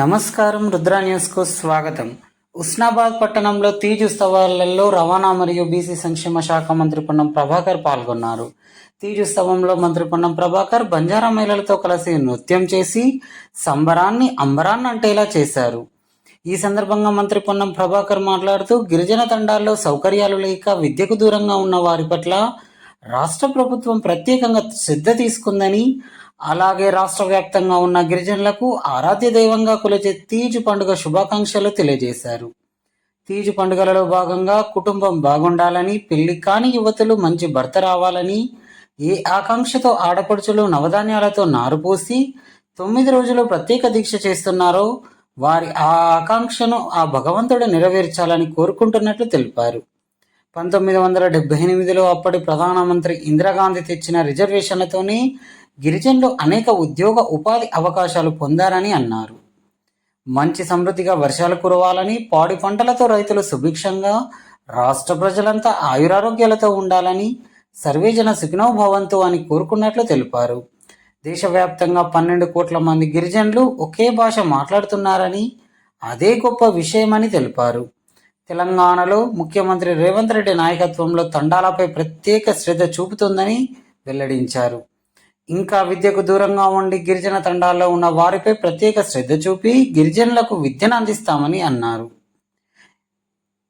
నమస్కారం రుద్రా న్యూస్కు స్వాగతం. ఉస్నాబాద్ పట్టణంలో తీజ్ ఉత్సవాలలో రవాణా మరియు బీసీ సంక్షేమ శాఖ మంత్రి పొన్నం ప్రభాకర్ పాల్గొన్నారు. తీజుత్సవంలో మంత్రి పొన్నం ప్రభాకర్ బంజారా మహిళలతో కలిసి నృత్యం చేసి సంబరాన్ని అంబరాన్ని అంటేలా చేశారు. ఈ సందర్భంగా మంత్రి పొన్నం ప్రభాకర్ మాట్లాడుతూ గిరిజన తండాల్లో సౌకర్యాలు లేక విద్యకు దూరంగా ఉన్న వారి పట్ల రాష్ట్ర ప్రభుత్వం ప్రత్యేకంగా శ్రద్ధ తీసుకుందని అలాగే రాష్ట్ర వ్యాప్తంగా ఉన్న గిరిజనులకు ఆరాధ్య దైవంగా కొలిచే తీజు పండుగ శుభాకాంక్షలు తెలియజేశారు. తీజు పండుగలలో భాగంగా కుటుంబం బాగుండాలని పెళ్ళి కాని యువతులు మంచి భర్త రావాలని ఏ ఆకాంక్షతో ఆడపడుచులు నవధాన్యాలతో నారుపోసి తొమ్మిది రోజులు ప్రత్యేక దీక్ష చేస్తున్నారో వారి ఆ ఆకాంక్షను ఆ భగవంతుడు నెరవేర్చాలని కోరుకుంటున్నట్లు తెలిపారు. పంతొమ్మిది వందల డెబ్బై ఎనిమిదిలో అప్పటి ప్రధానమంత్రి ఇందిరాగాంధీ తెచ్చిన రిజర్వేషన్లతోనే గిరిజనులు అనేక ఉద్యోగ ఉపాధి అవకాశాలు పొందారని అన్నారు. మంచి సమృద్ధిగా వర్షాలు కురవాలని పాడి పంటలతో రైతులు సుభిక్షంగా రాష్ట్ర ప్రజలంతా ఆయురారోగ్యాలతో ఉండాలని సర్వేజన సుఖినో భవంతు అని కోరుకున్నట్లు తెలిపారు. దేశవ్యాప్తంగా పన్నెండు కోట్ల మంది గిరిజనులు ఒకే భాష మాట్లాడుతున్నారని అదే గొప్ప విషయమని తెలిపారు. తెలంగాణలో ముఖ్యమంత్రి రేవంత్ రెడ్డి నాయకత్వంలో తండాలపై ప్రత్యేక శ్రద్ధ చూపుతుందని వెల్లడించారు. ఇంకా విద్యకు దూరంగా ఉండి గిరిజన తండాల్లో ఉన్న వారిపై ప్రత్యేక శ్రద్ధ చూపి గిరిజనులకు విద్యను అందిస్తామని అన్నారు.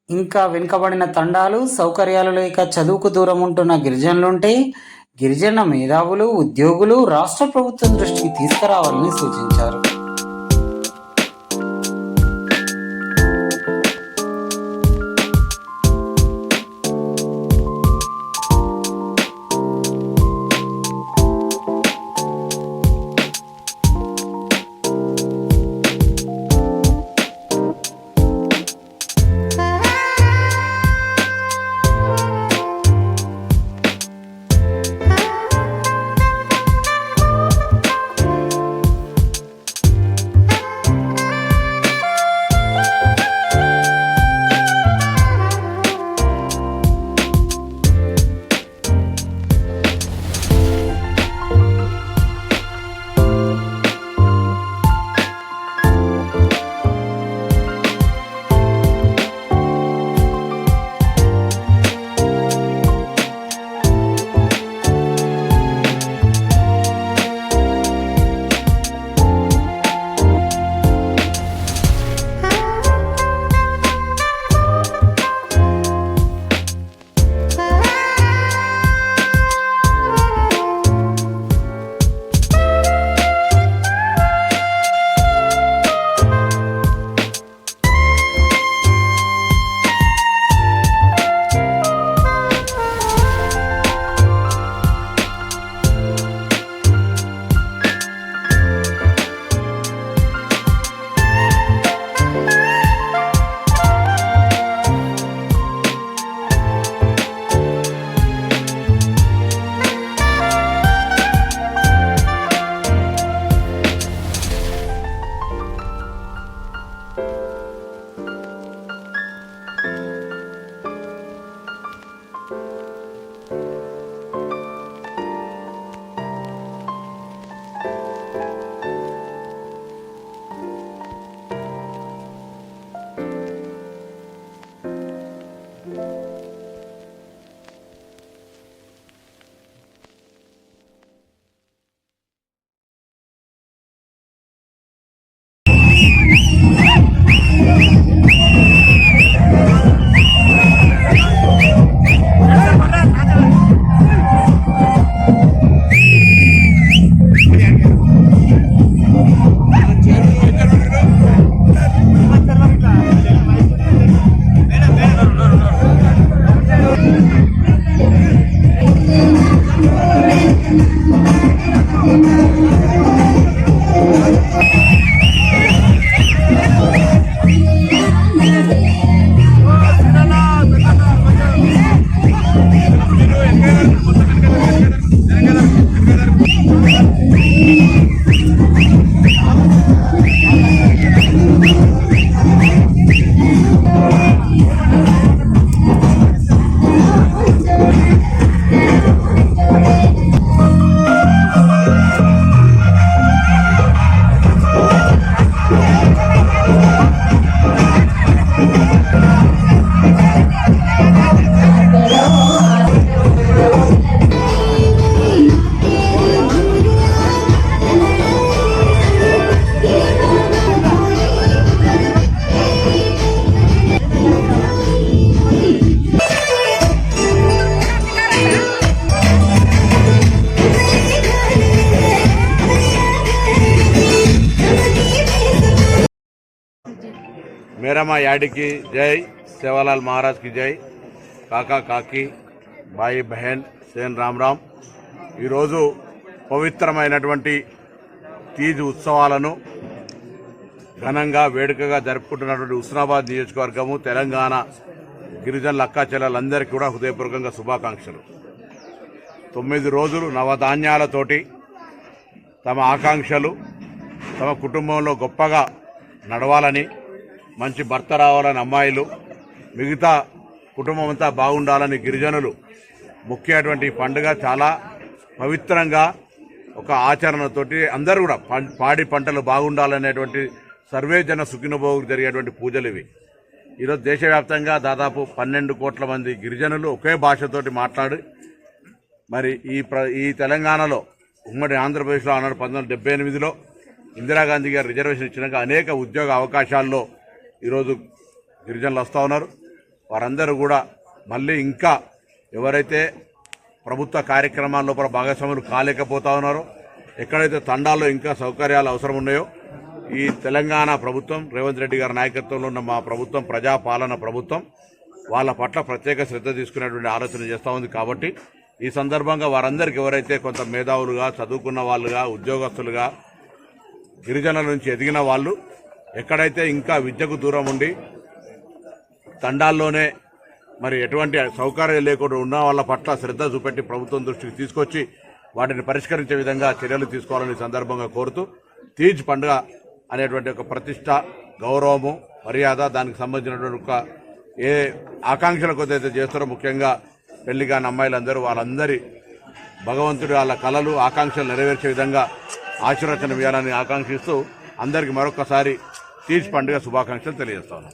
ఇంకా వెనుకబడిన తండాలు సౌకర్యాలు లేక చదువుకు దూరం ఉంటున్న గిరిజనులుంటే గిరిజన మేధావులు ఉద్యోగులు రాష్ట్ర ప్రభుత్వం దృష్టికి తీసుకురావాలని సూచించారు. ఇందిరమ్మ యాడికి జై. సేవాలాల్ మహారాజ్కి జై. కాకా కాకి బాయి బహన్ సేన్ రామ్ రామ్ ఈరోజు పవిత్రమైనటువంటి తీజ్ ఉత్సవాలను ఘనంగా వేడుకగా జరుపుకుంటున్నటువంటి హుస్నాబాద్ నియోజకవర్గము తెలంగాణ గిరిజనుల అక్కాచెల్లెలందరికీ కూడా హృదయపూర్వకంగా శుభాకాంక్షలు. తొమ్మిది రోజులు నవధాన్యాలతోటి తమ ఆకాంక్షలు తమ కుటుంబంలో గొప్పగా నడవాలని మంచి భర్త రావాలని అమ్మాయిలు మిగతా కుటుంబం అంతా బాగుండాలని గిరిజనులు ముఖ్యటువంటి పండుగ చాలా పవిత్రంగా ఒక ఆచరణతోటి అందరూ కూడా పాడి పంటలు బాగుండాలనేటువంటి సర్వేజన సుఖినభోగు జరిగేటువంటి పూజలు ఇవి. ఈరోజు దేశవ్యాప్తంగా దాదాపు పన్నెండు కోట్ల మంది గిరిజనులు ఒకే భాషతోటి మాట్లాడి మరి ఈ ప్ర ఈ తెలంగాణలో ఉమ్మడి ఆంధ్రప్రదేశ్లో ఆనాడు పంతొమ్మిది డెబ్బై ఎనిమిదిలో ఇందిరాగాంధీ గారు రిజర్వేషన్ ఇచ్చినాక అనేక ఉద్యోగ అవకాశాల్లో ఈరోజు గిరిజనులు వస్తూ ఉన్నారు. వారందరూ కూడా మళ్ళీ ఇంకా ఎవరైతే ప్రభుత్వ కార్యక్రమాల లోపల భాగస్వాములు కాలేకపోతా ఉన్నారో ఎక్కడైతే తండాల్లో ఇంకా సౌకర్యాలు అవసరం ఉన్నాయో ఈ తెలంగాణ ప్రభుత్వం రేవంత్ రెడ్డి గారి నాయకత్వంలో ఉన్న మా ప్రభుత్వం ప్రజాపాలన ప్రభుత్వం వాళ్ళ పట్ల ప్రత్యేక శ్రద్ధ తీసుకునేటువంటి ఆలోచన చేస్తూ ఉంది కాబట్టి ఈ సందర్భంగా వారందరికీ ఎవరైతే కొంత మేధావులుగా చదువుకున్న వాళ్ళుగా ఉద్యోగస్తులుగా గిరిజనుల నుంచి ఎదిగిన వాళ్ళు ఎక్కడైతే ఇంకా విద్యకు దూరం ఉండి తండాల్లోనే మరి ఎటువంటి సౌకర్యాలు లేకుండా ఉన్న వాళ్ళ పట్ల శ్రద్ధ చూపెట్టి ప్రభుత్వం దృష్టికి తీసుకొచ్చి వాటిని పరిష్కరించే విధంగా చర్యలు తీసుకోవాలని సందర్భంగా కోరుతూ తీజ్ పండుగ అనేటువంటి ఒక ప్రతిష్ట గౌరవము మర్యాద దానికి సంబంధించినటువంటి ఒక ఏ ఆకాంక్షల కొద్దైతే చేస్తారో ముఖ్యంగా పెళ్ళి కాని అమ్మాయిలందరూ వాళ్ళందరి భగవంతుడి వాళ్ళ కళలు ఆకాంక్షలు నెరవేర్చే విధంగా ఆశీర్వచనం ఇవ్వాలని ఆకాంక్షిస్తూ అందరికీ మరొకసారి తీర్చి పండుగ శుభాకాంక్షలు తెలియజేస్తాను.